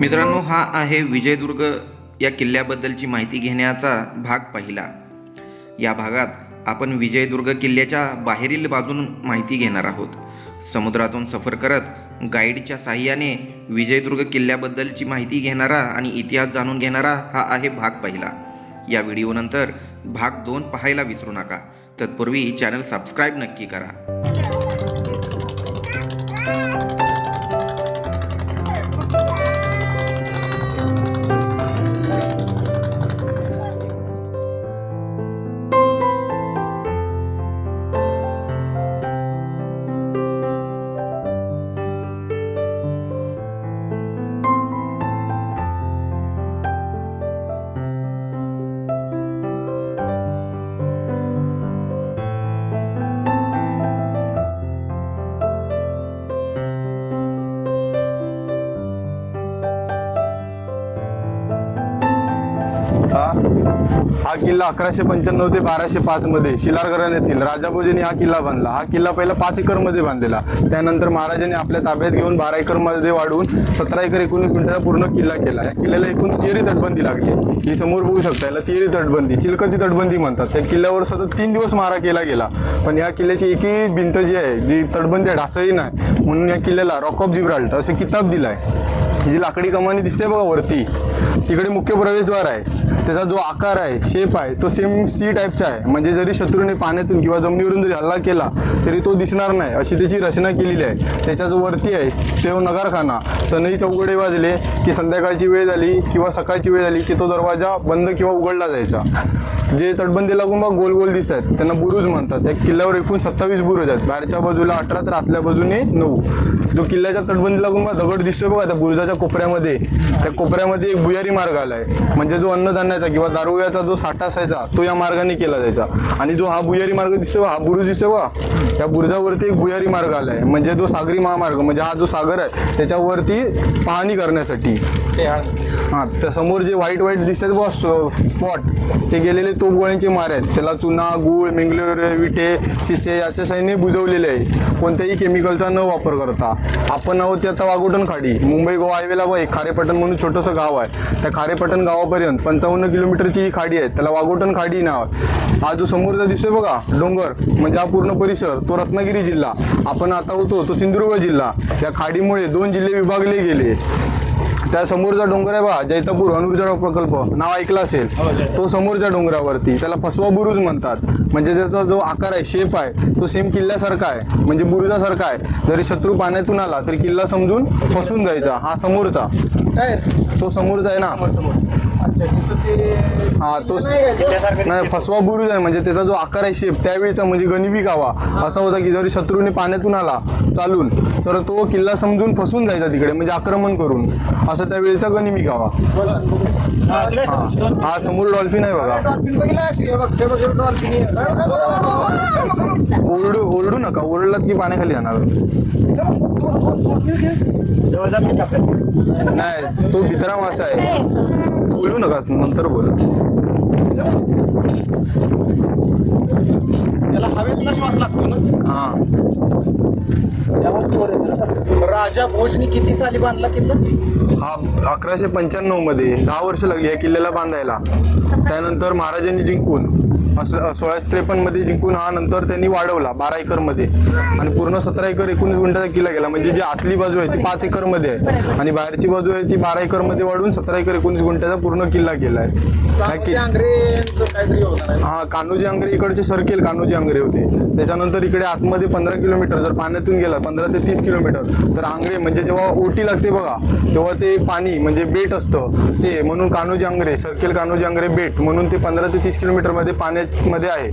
मित्रांनो हा आहे विजयदुर्ग या किल्ल्याबद्दलची माहिती घेण्याचा भाग पहिला. या भागात आपण विजयदुर्ग किल्ल्याच्या बाहेरील बाजून माहिती घेणार आहोत. समुद्रातून सफर करत गाईडच्या साह्याने विजयदुर्ग किल्ल्याबद्दलची माहिती घेणारा आणि इतिहास जाणून घेणारा हा आहे भाग पहिला. या व्हिडिओनंतर भाग दोन पाहायला विसरू नका. तत्पूर्वी चॅनल सबस्क्राईब नक्की करा. हा किल्ला अकराशे पंच्याण्णव ते बाराशे पाचमध्ये शिलार घराण्यातील हा किल्ला बांधला. हा किल्ला पहिला पाच एकरमध्ये बांधलेला. त्यानंतर महाराजांनी आपल्या ताब्यात घेऊन बारा एकरमध्ये वाढवून सतरा एकर एकोणीस मिनिटाचा पूर्ण किल्ला केला. या किल्ल्याला एकूण तिहेरी तटबंदी लागली. ही समोर बघू शकता याला तिहेरी तटबंदी चिलकती तटबंदी म्हणतात. त्या किल्ल्यावर सतत तीन दिवस मारा केला गेला. पण या किल्ल्याची एकही भिंत जी आहे जी तटबंदी आहे ढासळी नाही. म्हणून या किल्ल्याला रॉक ऑफ जिब्राल्ट असे किताब दिला आहे जी लाकडी कमानी दिसते बघा वरती. तिकडे मुख्य प्रवेशद्वार आहे. त्याचा जो आकार आहे शेप आहे तो सेम सी टाईपचा आहे. म्हणजे जरी शत्रूने पाण्यातून किंवा जमिनीवरून जरी हल्ला केला तरी तो दिसणार नाही अशी त्याची रचना केलेली आहे. त्याच्या जो वरती आहे तो नगारखाना. सनई चौघडे वाजले की संध्याकाळची वेळ झाली किंवा सकाळची वेळ झाली की तो दरवाजा बंद किंवा उघडला जायचा. जे तटबंदी लागून बघ गोल गोल दिसत आहेत त्यांना बुरुज म्हणतात. त्या किल्ल्यावर एकूण सत्तावीस बुरुज आहेत. बाहेरच्या बाजूला अठरा तर आतल्या बाजूने नऊ. जो किल्ल्याच्या तटबंदी लागून बघा दगड दिसतोय बघा त्या बुरुजाच्या कोपऱ्यामध्ये. त्या कोपऱ्यामध्ये एक भुयारी मार्ग आलाय. म्हणजे जो अन्नधान्याचा किंवा दारुळ्याचा जो साठा असायचा तो या मार्गाने केला जायचा. आणि जो हा भुयारी मार्ग दिसतोय हा बुरुज दिसतोय बघा. या बुरजावरती एक भुयारी मार्ग आलाय. म्हणजे जो सागरी महामार्ग म्हणजे हा जो सागर आहे त्याच्यावरती पाहणी करण्यासाठी. हां त्या समोर जे व्हाईट व्हाईट दिसतात बॉस स्पॉट ते गेलेले तोफगोळ्यांचे मार आहेत. त्याला चुना गूळ मिंगलोर विटे शिसे याच्या साईने बुजवलेले आहे. कोणत्याही केमिकलचा न वापर करता. आपण आहोत ते आता वाघोटण खाडी. मुंबई गोवा हायवेला बघ एक खारेपटण म्हणून छोटंसं गाव आहे. त्या खारेपटण गावापर्यंत पंचावन्न किलोमीटरची ही खाडी आहे. त्याला वाघोटण खाडी नाव आहे. हा जो समोरचा दिसतोय बघा डोंगर म्हणजे हा पूर्ण परिसर. तो रत्नागिरी जिल्हा. आपण आता होतो तो सिंधुदुर्ग जिल्हा. या खाडीमुळे दोन जिल्हे विभागले गेले. त्या समोरचा डोंगर आहे बा जैतापूर अणुर्जा प्रकल्प. नाव ऐकलं असेल. तो समोरच्या डोंगरावरती. त्याला फसवा बुरुज म्हणतात. म्हणजे त्याचा जो आकार आहे शेप आहे तो सेम किल्ल्यासारखा आहे. म्हणजे बुरुजासारखा आहे. जरी शत्रू पाण्यातून आला तरी किल्ला समजून फसून जायचा. हा समोरचा. तो समोरचा आहे ना? हा तो नाही फसवा बुरुज आहे म्हणजे त्याचा जो आकार आहे शेप त्यावेळीचा म्हणजे गणिबी गावा असा होता की जरी शत्रूने पाण्यातून आला चालून तर तो किल्ला समजून फसून जायचा तिकडे म्हणजे आक्रमण करून. असा त्यावेळीचा गणिबी गावा हा हा समोर डॉल्फिन आहे बघा. ओरडू ओरडू नका ओरडलात की पाण्याखाली जाणार. नाही तो भितरा मासा आहे. बोलू नका नंतर बोला. त्याला हवेतला श्वास लागतो ना? हा. राजा भोजनी किती साली बांधला किल्ला? हा अकराशे पंच्याण्णवमध्ये. दहा वर्ष लागली या किल्ल्याला बांधायला. त्यानंतर महाराजांनी जिंकून. असं सोळाशे त्रेपन्नमध्ये जिंकून हा नंतर त्यांनी वाढवला बारा एकरमध्ये आणि पूर्ण सतरा एकर एकोणीस गुंठाचा किल्ला गेला म्हणजे जी आतली बाजू आहे ती पाच एकरमध्ये आहे. आणि बाहेरची बाजू आहे ती बारा एकरमध्ये वाढून सतरा एकर एकोणीस गुंठ्याचा पूर्ण किल्ला केला आहे. हा कान्होजी आंग्रे इकडचे सर्केल कान्होजी आंग्रे होते. त्याच्यानंतर इकडे आतमध्ये पंधरा किलोमीटर जर पाण्यातून गेला पंधरा ते तीस किलोमीटर तर आंग्रे म्हणजे जेव्हा ओटी लागते बघा तेव्हा ते पाणी म्हणजे बेट असतं. ते म्हणून कान्होजी आंग्रे सर्केल कान्होजी आंग्रे बेट म्हणून ते पंधरा ते तीस किलोमीटरमध्ये पाण्यामध्ये आहे.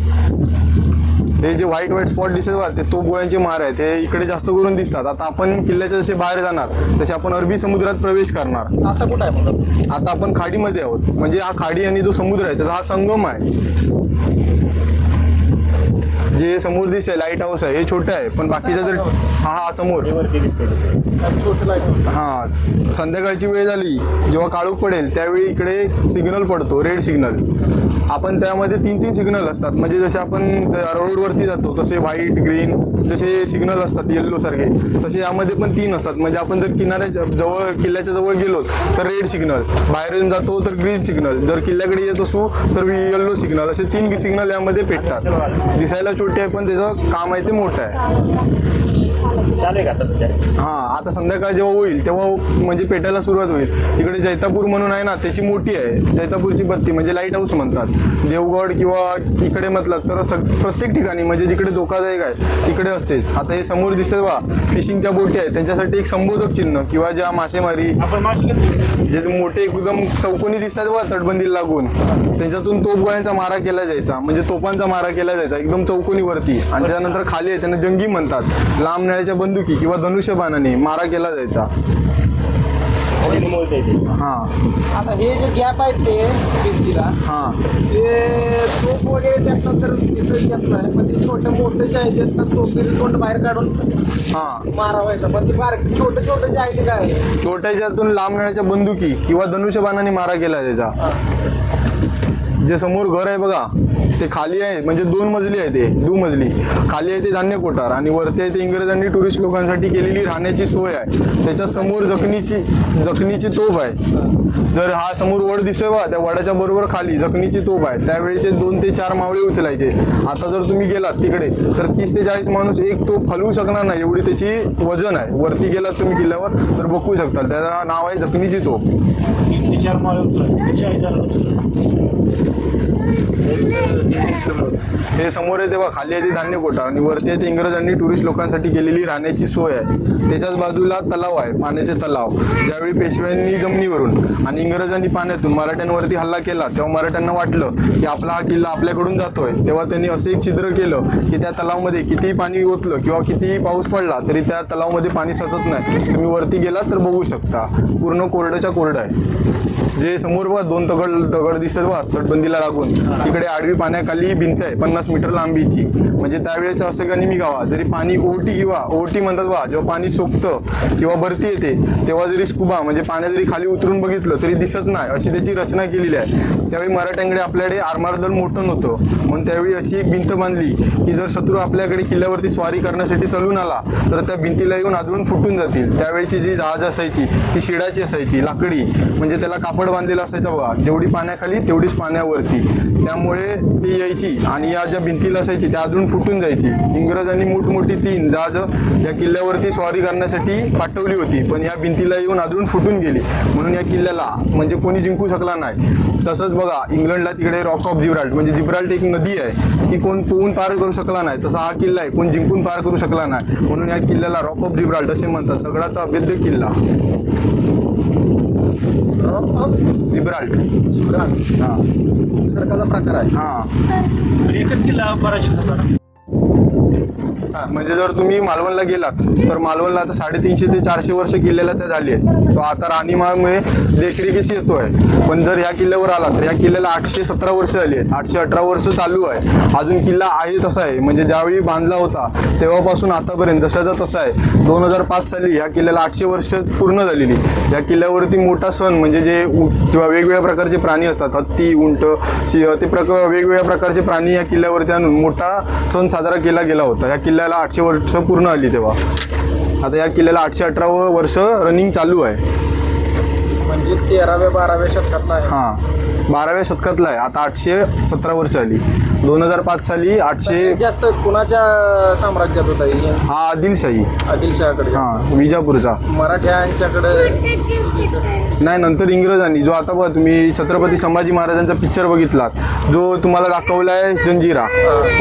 हे जे व्हाईट व्हाईट स्पॉट दिसत ते तोप गोळ्यांचे मार आहेत हे इकडे जास्त करून दिसतात. आता आपण किल्ल्याच्या जसे बाहेर जाणार तसे आपण अरबी समुद्रात प्रवेश करणार. आता कुठं आहे आता आपण खाडीमध्ये आहोत. म्हणजे हा खाडी आणि जो समुद्र आहे त्याचा हा संगम आहे. जे समोर दिसते लाइट हाऊस आहे. हे छोटं आहे पण बाकीचं जर हा हा समोर. हा संध्याकाळची वेळ झाली. जेव्हा काळोख पडेल त्यावेळी इकडे सिग्नल पडतो रेड सिग्नल आपण त्यामध्ये तीन तीन सिग्नल असतात. म्हणजे जसे आपण रोडवरती जातो तसे व्हाईट ग्रीन जसे सिग्नल असतात येल्लो सारखे. तसे यामध्ये पण तीन असतात. म्हणजे आपण जर किनाऱ्याच्या जवळ किल्ल्याच्या जवळ गेलो तर रेड सिग्नल बाहेर येऊन जातो तर ग्रीन सिग्नल जर किल्ल्याकडे येत असू तर येल्लो सिग्नल असे तीन सिग्नल यामध्ये पेटतात. दिसायला छोटे आहे पण त्याचं काम आहे ते मोठं आहे. चालू आहे का आता सध्या? हां आता संध्याकाळ जेव्हा होईल तेव्हा म्हणजे पेटायला सुरुवात होईल. इकडे जैतापूर म्हणून आहे ना त्याची मोठी आहे. जैतापूरची बत्ती म्हणजे लाइट हाऊस म्हणतात. देवगड किंवा इकडे म्हटलं तर सग प्रत्येक ठिकाणी म्हणजे जिकडे धोकादायक आहे तिकडे असतेच. आता हे समोर दिसते बा फिशिंगच्या बोटी आहेत. त्यांच्यासाठी एक संबोधक चिन्ह किंवा ज्या मासेमारी जे मोठे एकदम चौकोनी दिसतात बघा तटबंदीला लागून. त्यांच्यातून तोप गोळ्यांचा मारा केला जायचा. म्हणजे तोफांचा मारा केला जायचा एकदम चौकोनीवरती. आणि त्यानंतर खाली आहे त्यांना जंगी म्हणतात. लांब नळ्याच्या बंदुकी किंवा धनुष्यबाणाने मारा केला जायचा. हां. आता हे जे गॅप आहेत ते भिंतीला हां. ते तोप वगैरे त्यातनं तर दिसत येत नाही पण ते छोटे मोठे जे आहे त्यातनं तोपीचं तोंड बाहेर काढून हां. मारावायचं. पण ते बार छोटे छोटे जे आहे ते काय? छोट्याच्यातून लांब नळ्याच्या बंदुकी किंवा धनुष्यबाणाने मारा केला जायचा. जे समोर घर आहे बघा ते खाली आहे म्हणजे दोन मजली आहे ते दुमजली खाली आहे ते धान्य कोठार आणि वरती आहे ते इंग्रजांनी टुरिस्ट लोकांसाठी केलेली राहण्याची सोय आहे. त्याच्यासमोर जखनीची जखनीची तोफ आहे. जर हा समोर वड दिसतोय बा त्या वडाच्या बरोबर खाली जखनीची तोफ आहे. त्यावेळेचे दोन ते चार मावळे उचलायचे. आता जर तुम्ही गेलात तिकडे तर तीस ते चाळीस माणूस एक तोफ हलवू शकणार नाही. एवढी त्याची वजन आहे. वरती गेलात तुम्ही किल्ल्यावर तर बघू शकता. त्याचं नाव आहे जखनीची तोफ. हे समोर आहे तेव्हा खाली आहे ते धान्य कोठार आणि वरती आहे ते इंग्रजांनी टुरिस्ट लोकांसाठी केलेली राहण्याची सोय आहे. त्याच्याच बाजूला तलाव आहे पाण्याचे तलाव. ज्यावेळी पेशव्यांनी जमिनीवरून आणि इंग्रजांनी पाण्यातून मराठ्यांवरती हल्ला केला तेव्हा मराठ्यांना वाटलं की आपला हा किल्ला आपल्याकडून जातोय. तेव्हा त्यांनी असं एक छिद्र केलं की त्या तलावमध्ये कितीही पाणी ओतलं किंवा कितीही पाऊस पडला तरी त्या तलावमध्ये पाणी साचत नाही. तुम्ही वरती गेलात तर बघू शकता. पूर्ण कोरडंच्या कोरडं आहे. जे समोर बघा दोन दगड दगड दिसत बघा तटबंदीला लागून. तिकडे आडवी पाण्याखाली भिंत आहे पन्नास मीटर लांबीची. म्हणजे त्यावेळेचा असं का नेहमी गावा जरी पाणी ओटी किंवा ओटी म्हणतात बघा जेव्हा पाणी सोपतं किंवा भरती येते तेव्हा जरी स्कुबा म्हणजे पाण्यात जरी खाली उतरून बघितलं तरी दिसत नाही अशी त्याची रचना केलेली आहे. त्यावेळी मराठ्यांकडे आपल्याकडे आरमार दल मोठं नव्हतं. म्हणून त्यावेळी अशी एक भिंत बांधली की जर शत्रू आपल्याकडे किल्ल्यावरती स्वारी करण्यासाठी चालून आला तर त्या भिंतीला येऊन आदळून फुटून जातील. त्यावेळीची जी जहाज असायची ती शिडाची असायची लाकडी. म्हणजे त्याला कापड बांधलेलं असायचं बघा. जेवढी पाण्याखाली तेवढीच पाण्यावरती. त्यामुळे ती यायची आणि या ज्या भिंतीला असायची त्या अजून फुटून जायची. इंग्रजांनी मोठमोठी तीन जहाज या किल्ल्यावरती स्वारी करण्यासाठी पाठवली होती. पण या भिंतीला येऊन अजून फुटून गेली. म्हणून या किल्ल्याला म्हणजे कोणी जिंकू शकला नाही. तसंच बघा इंग्लंडला तिकडे रॉक ऑफ जिब्राल्ट म्हणजे जिब्राल्ट एक नदी आहे. ती कोण पोहून पार करू शकला नाही. तसा हा किल्ला आहे. कोण जिंकून पार करू शकला नाही. म्हणून या किल्ल्याला रॉक ऑफ जिब्राल्ट असे म्हणतात. दगडाचा अभेद्य किल्ला. जिब्राल्ट. जिब्राल्ट. हां. प्रकार आहे. हां. एकच किल्ला पराजित होता म्हणजे जर तुम्ही मालवणला गेलात तर मालवणला आता साडेतीनशे ते चारशे वर्ष किल्ल्याला त्या झाली आहे तो आता राणीमाळमुळे येतो येतोय. पण जर या किल्ल्यावर आला तर या किल्ल्याला आठशे सतरा वर्ष झाली आहेत. आठशे अठरा वर्ष चालू आहे. अजून किल्ला आहे तसा आहे. म्हणजे ज्यावेळी बांधला होता तेव्हापासून आतापर्यंत जसाचा तसा आहे. दोन हजार पाच साली ह्या किल्ल्याला आठशे वर्ष पूर्ण झालेली या किल्ल्यावरती मोठा सण म्हणजे जे उ- किंवा वेगवेगळ्या प्रकारचे प्राणी असतात. हत्ती उंट सिंह ते प्रक वेगवेगळ्या प्रकारचे प्राणी या किल्ल्यावरती आणून मोठा सण साजरा केला गेला होता. या किल्ल्या किल्ल्याला आठशे वर्ष पूर्ण आली तेव्हा. आता या किल्ल्याला आठशे अठरावं वर्ष रनिंग चालू आहे. म्हणजे तेराव्या बाराव्या शतकातला आहे. हां. बाराव्या शतकातला आहे. आता आठशे सतरा वर्ष आली. दोन हजार पाच साली आठशे जास्त कुणाच्या साम्राज्यात होता हे? हा आदिलशाही. आदिलशहाकडे. हां विजापूरचा. मराठ्यांच्याकडे नाही नंतर इंग्रजांनी. जो आता बघा तुम्ही छत्रपती संभाजी महाराजांचा पिक्चर बघितलात. जो तुम्हाला दाखवला आहे जंजिरा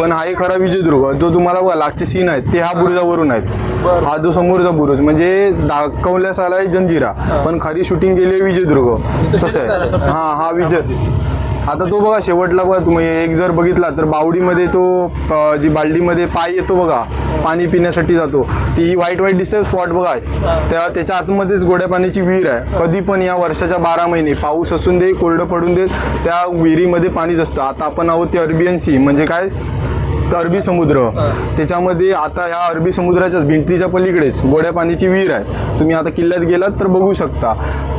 पण हा एक खरा विजयदुर्ग. जो तुम्हाला बघा लागचे सीन आहेत ते हा बुरुजावरून आहेत. हा जो समोरचा बुरुज म्हणजे दाखवल्यास आला आहे जंजिरा पण खरी शूटिंग केली आहे विजयदुर्ग. तसं आहे. हां हा विजय. आता तो बघा शेवटला बघा तुम्ही एक जर बघितला तर बावडीमध्ये तो जी बाल्डीमध्ये पाय येतो बघा पाणी पिण्यासाठी जातो ती व्हाईट व्हाईट दिसते स्पॉट बघा. त्या त्याच्या आतमध्येच गोड्या पाण्याची विहीर आहे. कधी पण या वर्षाच्या बारा महिने पाऊस असून दे कोरडं पडून दे त्या विहिरीमध्ये पाणीच असतं. आता आपण आहोत ते अरबियन सी म्हणजे काय? अरबी समुद्र. त्याच्यामध्ये आता ह्या अरबी समुद्राच्याच भिंतीच्या पलीकडेच गोड्या पाण्याची विहीर आहे. तुम्ही आता किल्ल्यात गेलात तर बघू शकता.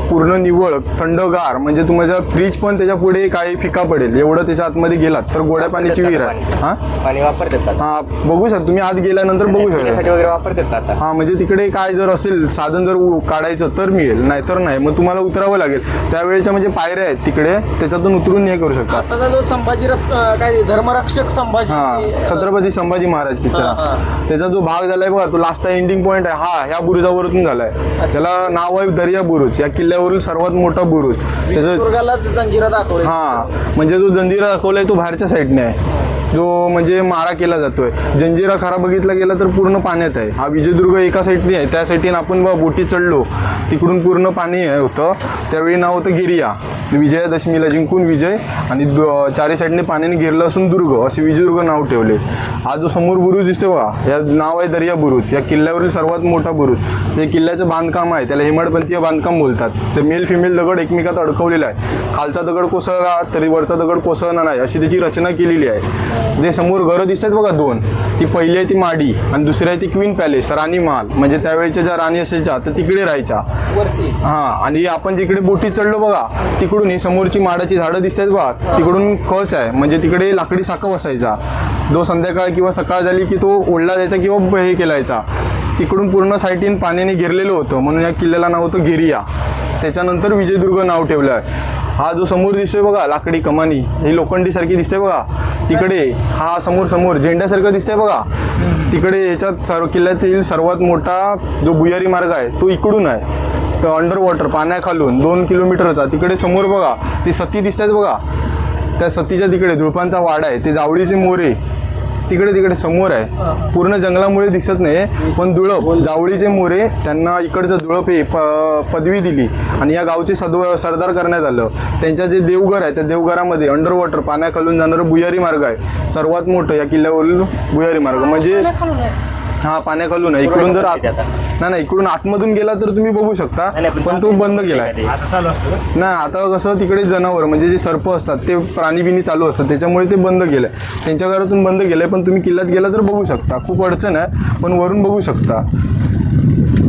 पूर्ण निवळ थंडगार म्हणजे तुमच्या फ्रीज पण त्याच्या पुढे काही फिका पडेल एवढं त्याच्या आतमध्ये गेलात तर गोड्या पाण्याची विहीर आहे. हा? पाणी वापरतात हा बघू शकता तुम्ही आत गेल्यानंतर बघू शकता. पिण्यासाठी वगैरे वापरतात का आता? हा म्हणजे तिकडे काय जर असेल साधन जर उ- काढायचं तर मिळेल नाहीतर नाही. मग तुम्हाला उतरावं लागेल. त्यावेळेच्या म्हणजे पायऱ्या आहेत तिकडे त्याच्यातून उतरून हे करू शकता. आताचा जो संभाजी अं, काय धर्मरक्षक संभाजी हा छत्रपती संभाजी महाराज पिक्चर त्याचा जो भाग झालाय बघा तो लास्टचा एंडिंग पॉईंट आहे. हा ह्या बुरुजावरून झालाय. त्याला नाव आहे दर्या बुरुज या किल्ल्यावरील सर्वात मोठा बुरुज त्याचं दाखवले हा म्हणजे जो जंजिरा दाखवलाय तो बाहेरच्या साईडने आहे. जो म्हणजे मारा केला जातोय. जंजिरा खरा बघितला गेला तर पूर्ण पाण्यात आहे. हा विजयदुर्ग एका साईडने आहे. त्या साईडने आपण बोटी चढलो. तिकडून पूर्ण पाणी आहे होतं. त्यावेळी नाव होतं गिरिया. विजयादशमीला जिंकून विजय आणि चारी साईडने पाण्याने घेरलं असून दुर्ग. असे विजयदुर्ग नाव ठेवले. हा जो समोर बुरुज दिसतो बघा या नाव आहे दर्या बुरुज. या किल्ल्यावरील सर्वात मोठा बुरुज. ते किल्ल्याचं बांधकाम आहे. त्याला हेमाडपंथीय बांधकाम बोलतात. ते मेल फिमेल दगड एकमेकात अडकवलेला आहे. खालचा दगड कोसळला तरी वरचा दगड कोसळणार नाही अशी त्याची रचना केलेली आहे. जे समोर घरं दिसतात बघा दोन. ती पहिली आहे ती माडी आणि दुसरी आहे ती क्वीन पॅलेस राणी महाल. म्हणजे त्यावेळेच्या ज्या राणी असायच्या त्या तिकडे राहायच्या. हां आणि आपण जिकडे बोटीत चढलो बघा तिकडून ही समोरची माडाची झाडं दिसतात बघा तिकडून कच आहे. म्हणजे तिकडे लाकडी साखा बसायचा. जो संध्याकाळ किंवा सकाळ झाली की तो ओढला जायचा किंवा हे केलायचा. तिकडून पूर्ण साईटीन पाण्याने घेरलेलं होतं. म्हणून या किल्ल्याला नाव होतं गिरिया. त्याच्यानंतर विजयदुर्ग नाव ठेवलं आहे हा जो समोर दिसतोय बघा लाकडी कमानी ही लोखंडीसारखी दिसते बघा. तिकडे हा समोर समोर झेंड्यासारखं दिसतंय बघा. तिकडे याच्यात सर्व किल्ल्यातील सर्वात मोठा जो भुयारी मार्ग आहे तो इकडून आहे. तर अंडर वॉटर पाण्याखालून दोन किलोमीटरचा तिकडे समोर बघा ती सती दिसतात बघा. त्या सतीच्या तिकडे धुळपांचा वाडा आहे. ते जावळीचे मोरे. तिकडे तिकडे समोर आहे. पूर्ण जंगलामुळे दिसत नाही पण दुळप जावळीचे मोरे त्यांना इकडचं दुळप हे प पदवी दिली आणि या गावचे सदव सरदार करण्यात आलं. त्यांच्या जे देवघर आहे त्या देवघरामध्ये अंडर वॉटर पाण्याखालून जाणारं भुयारी मार्ग आहे. सर्वात मोठं या किल्ल्यावरील भुयारी मार्ग. म्हणजे हा पाण्याखालून आहे. इकडून जर आत नाही नाही इकडून आतमधून गेला तर तुम्ही बघू शकता पण तो बंद केलाय. आता चालू असतं का? नाही आता कसं तिकडे जनावर म्हणजे जे सर्प असतात ते प्राणी बिनी चालू असतात त्याच्यामुळे ते बंद केलं आहे त्यांच्या घरातून बंद केलं आहे पण तुम्ही किल्ल्यात गेला तर बघू शकता. खूप अडचण आहे पण वरून बघू शकता.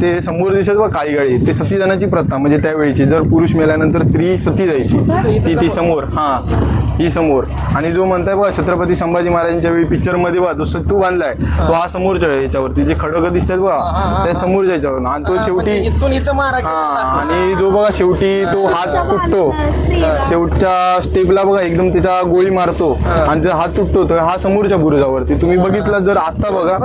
ते समोर दिसत बघा काळी ते सतीजनाची प्रथा म्हणजे त्यावेळीची. जर पुरुष मेल्यानंतर स्त्री सती जायची. ती ती समोर. हां. ही समोर. आणि जो म्हणताय बघा छत्रपती संभाजी महाराजांच्या वेळी पिक्चरमध्ये बघा जो सत्तू बांधलाय तो हा समोरच्या याच्यावरती जे खडक दिसतात बघा त्या समोरच्या याच्यावर आणि तो शेवटी इथून इथं मारा हा आणि जो बघा शेवटी तो हात तुटतो. शेवटच्या स्टेपला बघा एकदम त्याचा गोळी मारतो. आणि त्याचा हात तुटतो तो हा समोरच्या बुरुजावरती. तुम्ही बघितला जर आता बघा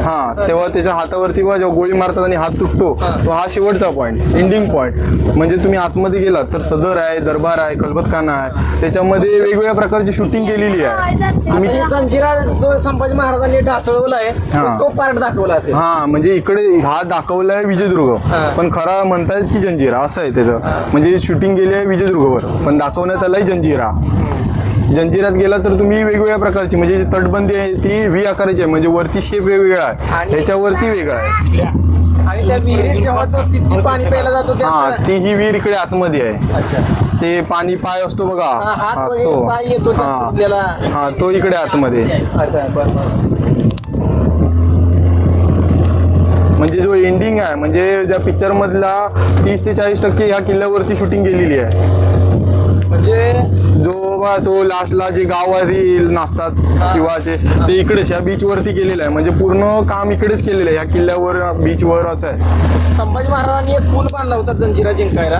हा तेव्हा त्याच्या हातावरती बघा जेव्हा गोळी मारतात आणि हात तुटतो तो हा शेवटचा पॉईंट एंडिंग पॉईंट म्हणजे तुम्ही आतमध्ये गेलात तर सदर आहे दरबार आहे खलबतखाना आहे. त्याच्यामध्ये वेगवेगळ्या प्रकारची शूटिंग केलेली आहे. तुम्ही आता हे जंजिरा जो संभाजी महाराजांनी ढासळवला आहे हा. तो पार्ट दाखवला असेल. हा म्हणजे इकडे हा दाखवलाय विजयदुर्ग. पण खरा म्हणतायत की जंजिरा असं आहे त्याचं. म्हणजे शूटिंग गेली आहे विजयदुर्गवर. पण दाखवण्यात आलाय जंजिरा. जंजिरात गेला तर तुम्ही वेगवेगळ्या प्रकारची म्हणजे जी तटबंदी आहे ती व्ही आकाराची आहे. म्हणजे वरती शेप वेगवेगळा आहे. ह्याच्यावरती वेगळा आहे. आणि त्या विहिरीत जेव्हा जो सिद्धी पाणी प्यायला जातो हा ती ही विहीर इकडे आतमध्ये आहे. ते पाणी पाय असतो बघा हा, हात हा, वगैरे तो. पाय येतो त्या हा. तुटलेला. हा तो इकडे आतमध्ये अच्छा बरं म्हणजे जो एंडिंग आहे म्हणजे ज्या पिक्चर मधला तीस ते चाळीस टक्के ह्या किल्ल्यावरती शूटिंग केलेली आहे बा तो लास्टला जे गाववारी नाचतात किंवा जे ते इकडेच ह्या बीचवरती केलेलं आहे म्हणजे पूर्ण काम इकडेच केलेलं आहे ह्या किल्ल्यावर बीचवर असं आहे. संभाजी महाराजांनी एक पूल बांधला होता जंजिरा जिंकायला.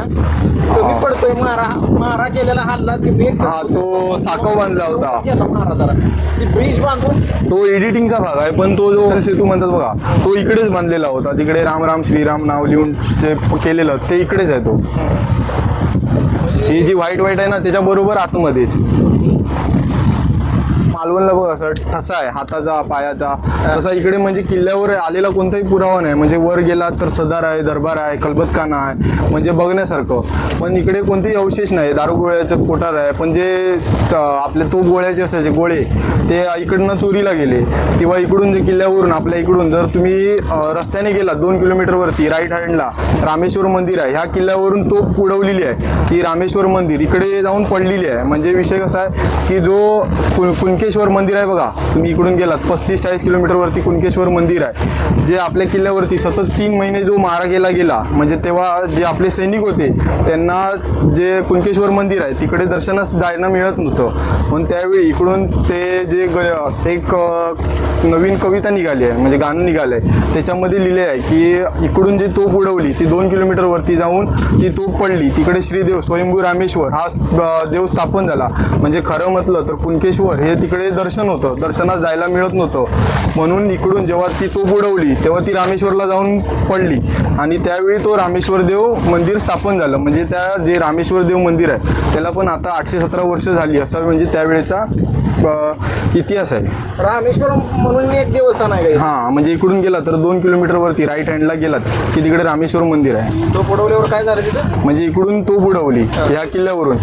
पडतोय मारा मारा केलेला हल्ला ती हा तो साकव बांधला होता. गेला महाराजाला ती ब्रिज बांधून तो एडिटिंगचा भाग आहे पण तो जो सेतू म्हणतात बघा तो इकडेच बांधलेला होता. तिकडे राम राम श्रीराम नाव लिहून जे केलेलं ते इकडेच आहे तो. ही जी व्हाईट व्हाईट आहे ना त्याच्याबरोबर आतमध्येच. मालवणला बघ असं ठसा आहे. हाताचा पायाचा तसा इकडे म्हणजे किल्ल्यावर आलेला कोणताही पुरावा नाही. म्हणजे वर गेला तर सदार आहे दरबार आहे कलबतखाना आहे. म्हणजे बघण्यासारखं. पण इकडे कोणतेही अवशेष नाही. दारुगोळ्याचं कोठार आहे. पण जे आपले तोप गोळ्याचे असायचे गोळे ते इकडनं चोरीला गेले. किंवा इकडून जे किल्ल्यावरून आपल्या इकडून जर तुम्ही रस्त्याने गेला दोन किलोमीटरवरती राईट हँडला रामेश्वर मंदिर आहे. ह्या किल्ल्यावरून तोप उडवलेली आहे. ती रामेश्वर मंदिर इकडे जाऊन पडलेली आहे. म्हणजे विषय कसा आहे की जो कुणकेश्वर कुणकेश्वर मंदिर आहे बघा. तुम्ही इकडून गेलात पस्तीस चाळीस किलोमीटरवरती कुणकेश्वर मंदिर आहे. जे आपल्या किल्ल्यावरती सतत तीन महिने जो मारा केला गेला म्हणजे तेव्हा जे आपले सैनिक होते त्यांना जे कुणकेश्वर मंदिर आहे तिकडे दर्शनास जायला मिळत नव्हतं. पण त्यावेळी इकडून ते जे ग एक नवीन कविता निघाली आहे म्हणजे गाणं निघालं आहे. त्याच्यामध्ये लिहिले आहे की इकडून जी तोप उडवली ती दोन किलोमीटरवरती जाऊन ती तोप पडली. तिकडे श्रीदेव स्वयंभू रामेश्वर हा देव स्थापन झाला. म्हणजे खरं म्हटलं तर कुणकेश्वर हे तिकडे दर्शन होतं. दर्शनात जायला मिळत नव्हतं. म्हणून इकडून जेव्हा ती तोप उडवली तेव्हा ती रामेश्वरला जाऊन पडली. आणि त्यावेळी तो रामेश्वर देव मंदिर स्थापन झालं. म्हणजे त्या जे रामेश्वर देव मंदिर आहे त्याला पण आता आठशे सतरा वर्ष झाली. असं म्हणजे त्यावेळेचा इतिहास आहे. रामेश्वर म्हणून एक देवस्थान आहे का? हां म्हणजे इकडून गेला तर दोन किलोमीटरवरती राईट हँडला गेलात की तिकडे रामेश्वर मंदिर आहे. तो पडवल्यावर काय झालं तिथं? म्हणजे इकडून तो बुडवली ह्या किल्ल्यावरून.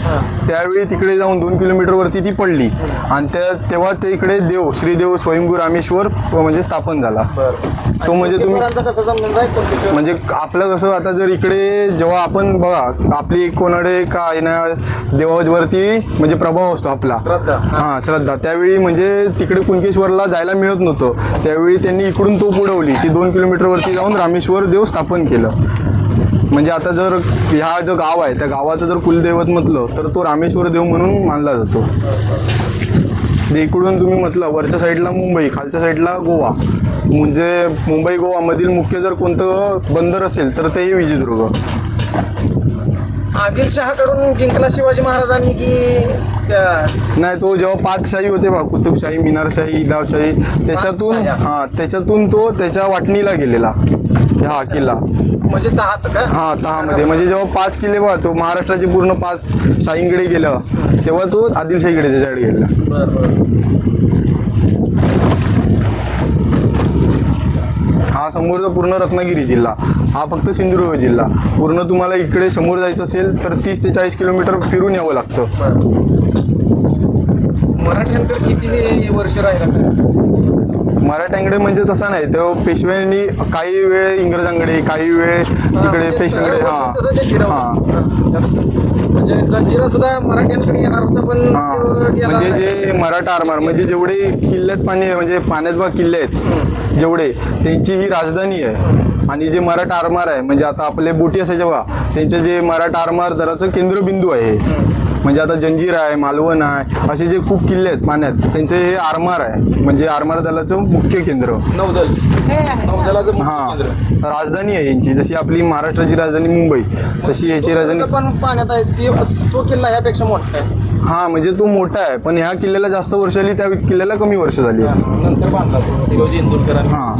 त्यावेळी तिकडे जाऊन दोन किलोमीटरवरती ती पडली. आणि त्या तेव्हा ते इकडे देव श्रीदेव स्वयंभू रामेश्वर म्हणजे स्थापन झाला. तो म्हणजे तुम्ही कुणकेश्वरांचा कसा संबंध आहे कुणकेश्वर म्हणजे आपलं कसं आता जर इकडे जेव्हा आपण बघा आपली एक कोणाकडे का आहे ना देवावरती म्हणजे प्रभाव असतो आपला. श्रद्धा. हां श्रद्धा. त्यावेळी म्हणजे तिकडे कुणकेश्वरला जायला मिळत नव्हतं. त्यावेळी त्यांनी इकडून तोफ उडवली ती दोन किलोमीटरवरती जाऊन रामेश्वर देव स्थापन केलं. म्हणजे आता जर ह्या जो गाव आहे त्या गावाचं जर कुलदैवत म्हटलं तर तो रामेश्वर देव म्हणून मानला जातो. ते इकडून तुम्ही म्हटलं वरच्या साईडला मुंबई खालच्या साईडला गोवा. म्हणजे मुंबई गोवामधील मुख्य जर कोणतं बंदर असेल तर तेही विजयदुर्ग. आदिलशहाकडून जिंकला शिवाजी महाराजांनी की त्या- नाही तो जेव्हा पाचशाही होते बा कुतुबशाही मिनारशाही इदावशाही त्याच्यातून. हां त्याच्यातून तो त्याच्या वाटणीला गेलेला हा किल्ला म्हणजे तहात का? हा तहामध्ये. म्हणजे जेव्हा पाच किल्ले बघा तो महाराष्ट्राचे पूर्ण पाच शाहींकडे गेलं तेव्हा तो आदिलशाहीकडे त्याच्याकडे गेला बरं बरं. हा समोरचा पूर्ण रत्नागिरी जिल्हा हा फक्त सिंधुदुर्ग जिल्हा. पूर्ण तुम्हाला इकडे समोर जायचं असेल तर तीस ते चाळीस किलोमीटर फिरून यावं लागतं. मराठ्यांकडे किती वर्ष राहिला? मराठ्यांकडे म्हणजे तसा नाही तो पेशव्यांनी काही वेळ इंग्रजांकडे काही वेळ तिकडे पेशव्यांकडे हां. हां म्हणजे जंजिरा सुद्धा मराठ्यांकडे येणार होता पण तो गेला म्हणजे नाही. जे मराठा आरमार म्हणजे जेवढे किल्ल्यात पाणी म्हणजे पाण्यात बघा किल्ले आहेत जेवढे त्यांची ही राजधानी आहे आणि जे मराठा आरमार आहे म्हणजे आता आपले बोटी असायचे बघा त्यांचे जे मराठा आरमार दराचं केंद्रबिंदू आहे. म्हणजे आता जंजीर आहे मालवण आहे असे जे खूप किल्ले आहेत पाण्यात त्यांचे हे आरमार आहे. म्हणजे आरमार दलाचं मुख्य केंद्र. नौदल. नौदलाचं हा. राजधानी आहे यांची. जशी आपली महाराष्ट्राची राजधानी मुंबई तशी याची राजधानी पण पाण्यात आहे. ती तो किल्ला ह्यापेक्षा मोठा आहे. हा म्हणजे तो मोठा आहे. पण ह्या किल्ल्याला जास्त वर्ष आली त्या किल्ल्याला कमी वर्ष झाली. नंतर बांधला हा.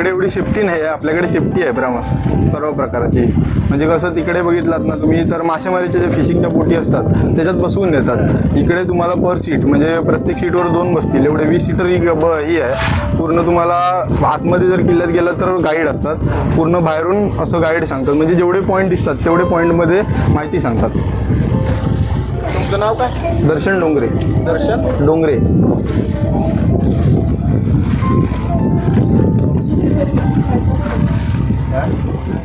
तिकडे एवढी सेफ्टी नाही आहे. आपल्याकडे सेफ्टी आहे ब्रामस सर्व प्रकारची. म्हणजे कसं तिकडे बघितलात ना तुम्ही तर मासेमारीच्या जे फिशिंगच्या बोटी असतात त्याच्यात बसवून देतात. इकडे तुम्हाला पर सीट म्हणजे प्रत्येक सीटवर दोन बसतील. एवढे वीस सीटर ही ब ही आहे. पूर्ण तुम्हाला आतमध्ये जर किल्ल्यात गेलं तर गाईड असतात. पूर्ण बाहेरून असं गाईड सांगतात. म्हणजे जेवढे पॉईंट दिसतात तेवढे पॉईंटमध्ये माहिती सांगतात. तुमचं नाव काय? दर्शन डोंगरे. दर्शन? डोंगरे.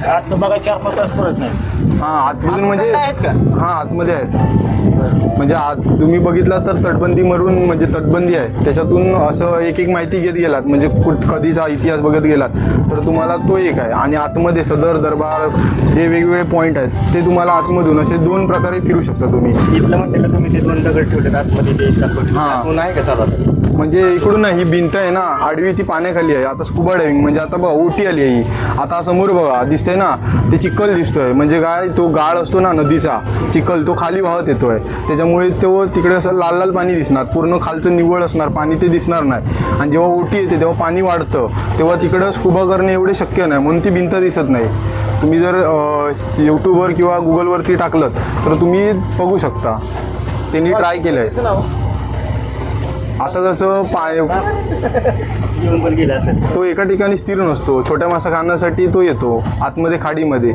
आत बघा चार पाच तास परत नाही. हां आतमधून म्हणजे आहेत का? हां आतमध्ये आहेत. म्हणजे आत तुम्ही बघितला तर तटबंदी मरून म्हणजे तटबंदी आहे. त्याच्यातून असं एक एक माहिती घेत गेलात. म्हणजे कुठ कधीचा इतिहास बघत गेलात. तर तुम्हाला तो एक आहे. आणि आतमध्ये सदर दरबार जे वेगवेगळे पॉईंट आहेत ते तुम्हाला आतमधून असे दोन प्रकारे फिरू शकता तुम्ही. इथलं म्हटलं तुम्ही ते दोन दगड ठेवले आतमध्ये ते हा. आतून आहे का चालत? म्हणजे इकडून ना ही भिंत आहे ना आडवी ती पाण्याखाली आहे. आता स्कुबा डायव्हिंग म्हणजे आता बघा ओटी आली आहे ही. आता समोर बघा दिसतंय ना ते चिखल दिसतोय. म्हणजे काय तो गाळ असतो ना नदीचा चिखल तो खाली वाहत येतोय. त्याच्यामुळे तो तिकडे असं लाल लाल पाणी दिसणार. पूर्ण खालचं निव्वळ असणार पाणी ते दिसणार नाही. आणि जेव्हा ओटी येते तेव्हा पाणी वाढतं. तेव्हा तिकडं स्कुबा करणे एवढे शक्य नाही म्हणून ती भिंत दिसत नाही. तुम्ही जर यूट्यूबवर किंवा गुगलवरती टाकलं तर तुम्ही बघू शकता. त्यांनी ट्राय केलं आहे आता कसं पाय येऊन पण असेल तो एका ठिकाणी स्थिर नसतो. छोट्या मासा खाण्यासाठी तो येतो आतमध्ये खाडीमध्ये.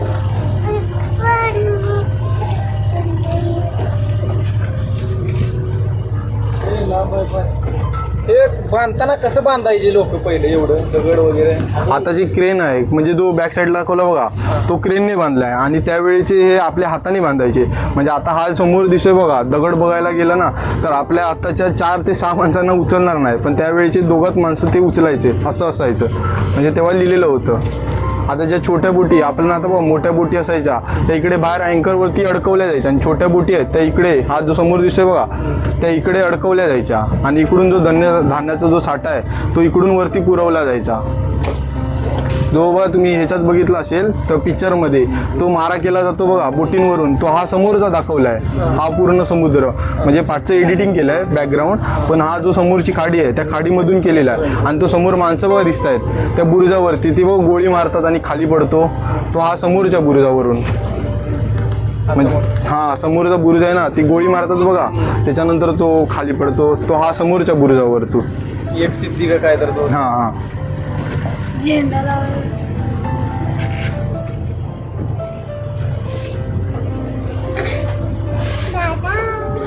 हे लांब हे बांधताना कसं बांधायचे लोक पहिले एवढं? दगड वगैरे? आता जी क्रेन आहे म्हणजे जो बॅक साईडला दाखवला बघा तो क्रेनने बांधलाय. आणि त्यावेळेचे हे आपल्या हाताने बांधायचे. म्हणजे आता हा समोर दिसतोय बघा दगड बघायला गेला ना तर आपल्या आताच्या चार ते सहा माणसांना उचलणार नाही. पण त्यावेळेचे दोघात माणसं ते उचलायचे असं असायचं. म्हणजे तेव्हा लिहिलेलं होतं. आता ज्या छोट्या बोटी आपल्याला आता बघा मोठ्या बोटी असायच्या त्या इकडे बाहेर अँकरवरती अडकवल्या जायच्या. आणि छोट्या बोटी आहेत त्या इकडे हा जो समोर दिसतोय बघा त्या इकडे अडकवल्या जायच्या. आणि इकडून जो धान्य धान्याचा जो साठा आहे तो इकडून वरती पुरवला जायचा. जो बघा तुम्ही ह्याच्यात बघितला असेल तर पिक्चरमध्ये तो मारा केला जातो बघा बोटींवरून. तो हा समोरचा दाखवला आहे हा पूर्ण समुद्र. म्हणजे पाठचं एडिटिंग केलं आहे बॅकग्राऊंड पण हा जो समोरची खाडी आहे त्या खाडीमधून केलेला आहे. आणि तो समोर माणसं बघा दिसत आहेत त्या बुरुजावरती ती बघ गोळी मारतात आणि खाली पडतो. तो हा समोरच्या बुरुजावरून. म्हणजे हा समोरचा बुरुज आहे ना ती गोळी मारतात बघा. त्याच्यानंतर तो खाली पडतो. तो हा समोरच्या बुरुजावर तो एक सिद्धी काय तर हां हां. झेंडा लावायला.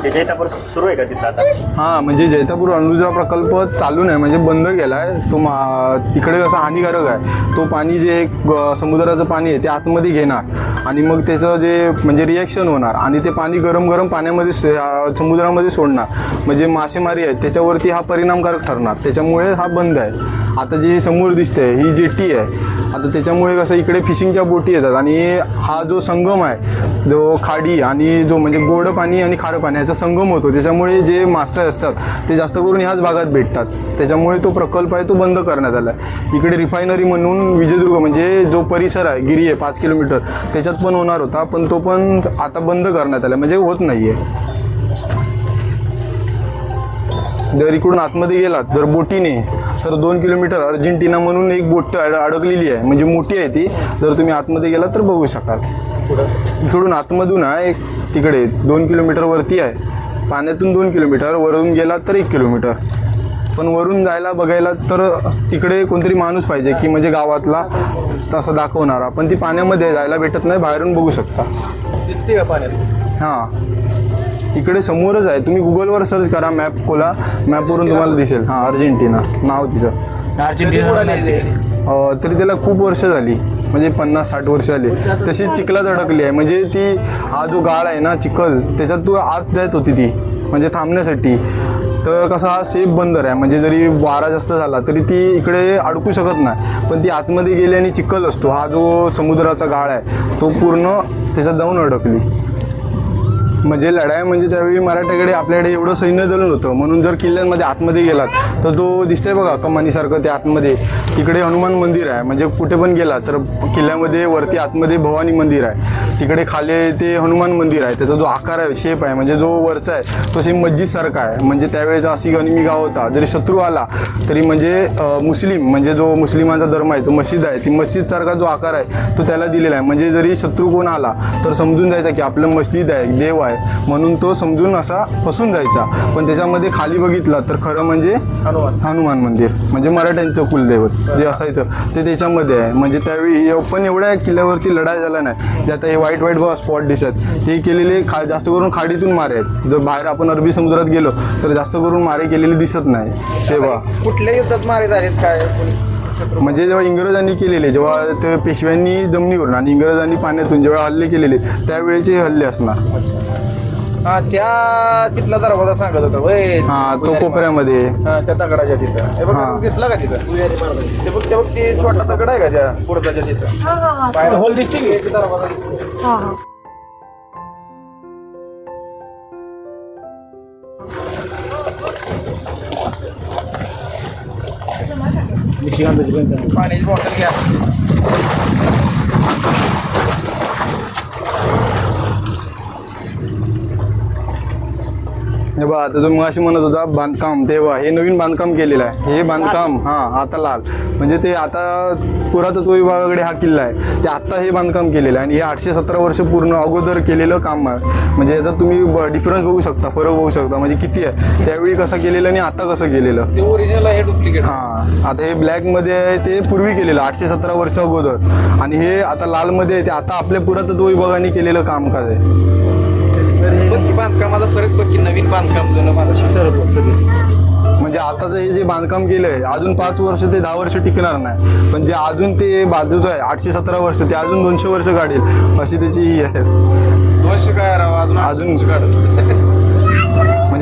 त्याच्या इथं पण सुरू आहे का तिथं आता? हां म्हणजे जैतापूर अणुजा प्रकल्प चालू नाही म्हणजे बंद केला आहे तो मा तिकडे कसं हानिकारक आहे. तो पाणी जे ग- समुद्राचं पाणी आहे ते आतमध्ये घेणार. आणि मग त्याचं जे म्हणजे रिॲक्शन होणार. आणि ते पाणी गरम गरम पाण्यामध्ये सो- समुद्रामध्ये सोडणार. म्हणजे मासेमारी आहे त्याच्यावरती हा परिणामकारक ठरणार. त्याच्यामुळे हा बंद आहे. आता जे समोर दिसते ही जेटी आहे आता त्याच्यामुळे कसं इकडे फिशिंगच्या बोटी येतात आणि हा जो संगम आहे जो खाडी आणि जो म्हणजे गोड पाणी आणि खारं पाणी याचा संगम होतो. त्याच्यामुळे जे मासे असतात ते जास्त करून ह्याच भागात भेटतात. त्याच्यामुळे तो प्रकल्प आहे तो बंद करण्यात आला आहे इकडे रिफायनरी म्हणून विजयदुर्ग म्हणजे जो परिसर आहे गिरी आहे पाच किलोमीटर त्याच्यात पण होणार होता पण तो पण आता बंद करण्यात आला म्हणजे होत नाही आहे जर इकडून आतमध्ये गेलात जर बोटीने तर दोन किलोमीटर अर्जेंटिना म्हणून एक बोट अड- अडकलेली आहे. म्हणजे मोठी आहे ती. जर तुम्ही आतमध्ये गेलात तर बघू शकाल. इकडून आतमधून आहे एक तिकडे दोन किलोमीटर वरती आहे. पाण्यातून दोन किलोमीटर वरून गेलात तर एक किलोमीटर. पण वरून जायला बघायला तर तिकडे कोणतरी माणूस पाहिजे की म्हणजे गावातला तसं दाखवणारा. पण ती पाण्यामध्ये जायला भेटत नाही बाहेरून बघू शकता. दिसते का पाण्यात? हां. इकडे समोरच आहे. तुम्ही गुगलवर सर्च करा मॅप खोला. मॅपवरून तुम्हाला दिसेल. हां. अर्जेंटिना नाव तिचं. कधी बुडालेली आहे? अं, तरी त्याला खूप वर्ष झाली. म्हणजे पन्नास साठ वर्ष झाली तशी चिखलात अडकली आहे. म्हणजे ती हा जो गाळ आहे ना चिखल त्याच्यात तू आत जात होती ती. म्हणजे थांबण्यासाठी. तर कसा हा सेफ बंदर आहे. म्हणजे जरी वारा जास्त झाला तरी ती इकडे अडकू शकत नाही. पण ती आतमध्ये गेली आणि चिखल असतो. हा जो समुद्राचा गाळ आहे तो पूर्ण त्याच्यात जाऊन अडकली. म्हणजे लढाई म्हणजे त्यावेळी मराठ्याकडे आपल्याकडे एवढं सैन्य दल नव्हतं. म्हणून जर किल्ल्यांमध्ये आतमध्ये गेलात तर तो दिसतंय बघा कमानीसारखं ते आतमध्ये. तिकडे हनुमान मंदिर आहे. म्हणजे कुठे पण गेला तर किल्ल्यामध्ये वरती आतमध्ये भवानी मंदिर आहे. तिकडे खाली ते हनुमान मंदिर आहे. त्याचा जो आकार आहे शेप आहे म्हणजे जो वरचा आहे तो सेम मस्जिदसारखा आहे. म्हणजे त्यावेळेचा अशी गनिमी गाव होता. जरी शत्रू आला तरी म्हणजे मुस्लिम म्हणजे जो मुस्लिमांचा धर्म आहे तो मस्जिद आहे. ती मस्जिदसारखा जो आकार आहे तो त्याला दिलेला आहे. म्हणजे जरी शत्रू कोण आला तर समजून जायचा की आपलं मस्जिद आहे देव आहे. म्हणून तो समजून असा फसून जायचा. पण त्याच्यामध्ये खाली बघितला तर खरं म्हणजे हनुमान. मंदिर. म्हणजे मराठ्यांचं कुलदैवत जे असायचं ते त्याच्यामध्ये आहे. म्हणजे त्यावेळी पण एवढ्या किल्ल्यावरती लढाई झाला नाही. जे आता हे वाईट वाईट बघा स्पॉट दिसत ते केलेले खा जास्त करून खाडीतून मारे आहेत. जर बाहेर आपण अरबी समुद्रात गेलो तर जास्त करून मारे केलेले दिसत नाही. तेव्हा कुठल्या युद्धात मारे झालेत काय? म्हणजे जेव्हा इंग्रजांनी केलेले जेव्हा ते पेशव्यांनी जमिनीवरून आणि इंग्रजांनी पाण्यातून जेव्हा हल्ले केलेले त्यावेळेचे हल्ले असणार. हा त्या तिथला दरवाजा सांगत होता वय. हा तो कोपऱ्यामध्ये. हा त्या दगडाच्या तिथं. हे बघ हा. दिसला का तिथं? ते बघ ते बघ ते छोटा दगड आहे का त्या बुडदाच्या तिथं? हा हा हा. बाहेर. होल दिसते की? एक दरवाजा दिसतो. हा हा. निशिकांताची पण चांगली. पाण्याची बॉटल घ्या हे बघा आता तुम्ही अशी म्हणत होता बांधकाम तेव्हा हे नवीन बांधकाम केलेलं आहे. हे बांधकाम हां आता लाल. म्हणजे ते आता पुरातत्व विभागाकडे हा किल्ला आहे. ते आत्ता हे बांधकाम केलेलं आहे. आणि हे आठशे सतरा वर्ष पूर्ण अगोदर केलेलं काम आहे. म्हणजे याचा तुम्ही डिफरन्स बघू शकता फरक बघू शकता. म्हणजे किती आहे? त्यावेळी कसं केलेलं आणि आता कसं केलेलं? ओरिजिनल आहे डुप्लिकेट हां. आता हे ब्लॅकमध्ये आहे ते पूर्वी केलेलं आठशे सतरा वर्ष अगोदर. आणि हे आता लालमध्ये आहे ते आता आपल्या पुरातत्व विभागाने केलेलं कामकाज आहे. बघ की बांधकामाचा फरक बघ की नवीन बांधकाम जुनं बांधकाम. सर्व सगळे म्हणजे आताचं हे जे बांधकाम केलंय अजून पाच वर्ष ते दहा वर्ष टिकणार नाही. पण जे अजून ते बाजूचं आहे आठशे सतरा वर्ष ते अजून दोनशे वर्ष काढेल अशी त्याची ही आहे. दोनशे काय राव अजून अजून.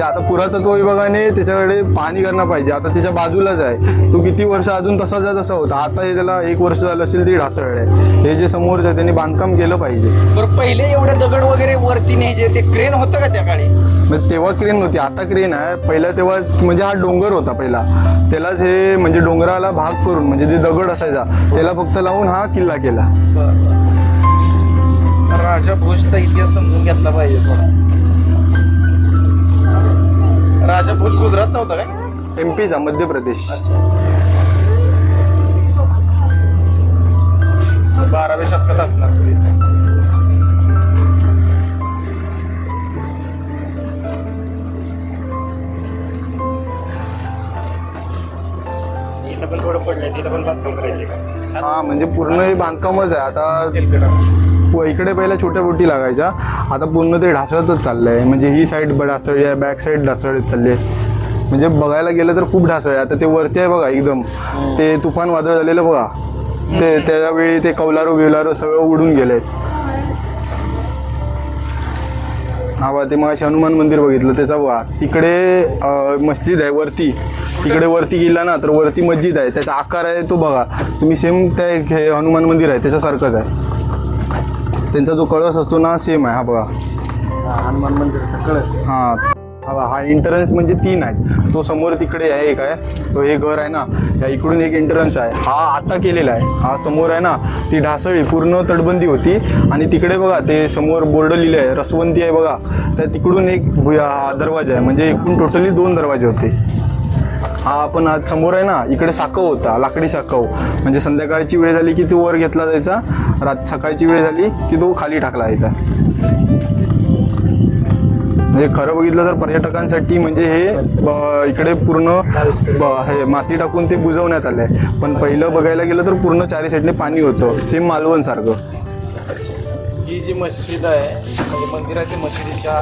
म्हणजे आता पुरातत्व विभागाने त्याच्याकडे पाहणी करणं पाहिजे. आता त्याच्या बाजूलाच आहे. तो किती वर्ष अजून तसाच आहे तसा होता. आता हे त्याला एक वर्ष झालं असेल तरी ढासळलं आहे. हे जे समोरचं आहे त्यांनी बांधकाम केलं पाहिजे. बरं पहिले एवढे दगड वगैरे वरती न्यायचे ते क्रेन होतं का त्या काळी? म्हणजे तेव्हा क्रेन नव्हती आता क्रेन आहे. पहिला तेव्हा म्हणजे हा डोंगर होता पहिला. त्यालाच हे म्हणजे डोंगराला भाग करून म्हणजे जे दगड असायचा त्याला फक्त लावून हा किल्ला केला. राजा भोजचा इतिहास समजून घेतला पाहिजे थोडा. राजा भोज गुजरातचा होता काय? एम पीचा मध्य प्रदेश. बाराव्या शतकात असणार पण थोडं पडलंय तिथं पण बांधकाम करायचे हा म्हणजे पूर्ण हे बांधकामच आहे. आता व इकडे पहिल्या छोट्या बोटी लागायच्या. आता पूर्ण ते ढासळतच चाललं आहे म्हणजे ही साईड ढासळली आहे बॅक साईड ढासळत चालली आहे. म्हणजे बघायला गेलं तर खूप ढासळ आहे. आता ते वरती आहे बघा एकदम. ते तुफान वादळ झालेलं बघा. ते त्यावेळी ते कौलारो बिवलारो सगळं उडून गेले हा बा ते मग हनुमान मंदिर बघितलं. त्याचा बघा तिकडे मस्जिद आहे वरती. तिकडे वरती गेला ना तर वरती मस्जिद आहे. त्याचा आकार आहे तो बघा. तुम्ही सेम त्या हे हनुमान मंदिर आहे त्याच्यासारखंच आहे. त्यांचा जो कळस असतो ना सेम आहे हा बघा. हनुमान मंदिराचा कळस. हा. हा हा एंट्रन्स म्हणजे तीन आहेत. तो समोर तिकडे आहे एक आहे. तो हे घर आहे ना या इकडून एक एंट्रन्स आहे. हा आता केलेला आहे. हा समोर आहे ना ती ढासळी पूर्ण तटबंदी होती. आणि तिकडे बघा ते समोर बोर्ड लिहिले आहे रसवंती आहे बघा. त्या तिकडून एक भुया- हा दरवाजा आहे. म्हणजे एकूण टोटली दोन दरवाजे होते. हा आपण आज समोर आहे ना इकडे साकव होता लाकडी साकव. म्हणजे संध्याकाळची वेळ झाली की तो वर घेतला जायचा रात सकाळची वेळ झाली की तो खाली टाकला जायचा. म्हणजे खरं बघितलं तर पर्यटकांसाठी म्हणजे हे ब- इकडे पूर्ण ब- हे माती टाकून ते बुजवण्यात आलं आहे पण पहिलं बघायला गेलं तर पूर्ण चारी साईडने पाणी होतं सेम मालवण सारखं. ही जी मस्जिद आहे म्हणजे मंदिराची मशिदीच्या